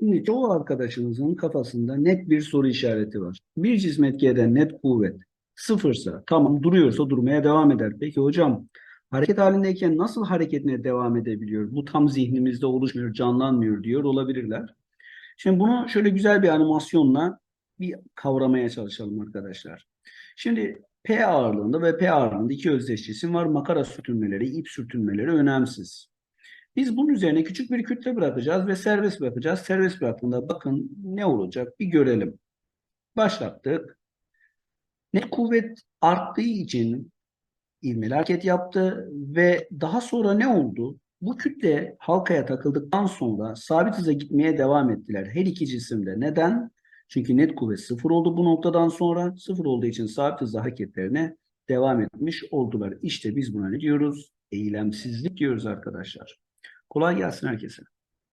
Şimdi çoğu arkadaşımızın kafasında net bir soru işareti var. Bir cism etki eden net kuvvet sıfırsa tamam duruyorsa durmaya devam eder. Peki hocam hareket halindeyken nasıl hareketine devam edebiliyor? Bu tam zihnimizde oluşmuyor, canlanmıyor diyor olabilirler. Şimdi bunu şöyle güzel bir animasyonla bir kavramaya çalışalım arkadaşlar. Şimdi P ağırlığında ve P ağırlığında iki özdeş cisim var. Makara sürtünmeleri, ip sürtünmeleri önemsiz. Biz bunun üzerine küçük bir kütle bırakacağız ve serbest bırakacağız. Serbest bıraktığında bakın ne olacak bir görelim. Başlattık. Net kuvvet arttığı için ivmeli hareket yaptı ve daha sonra ne oldu? Bu kütle halkaya takıldıktan sonra sabit hıza gitmeye devam ettiler. Her iki cisimde. Neden? Çünkü net kuvvet sıfır oldu bu noktadan sonra. Sıfır olduğu için sabit hızla hareketlerine devam etmiş oldular. İşte biz buna ne diyoruz? Eylemsizlik diyoruz arkadaşlar. Kolay gelsin herkese.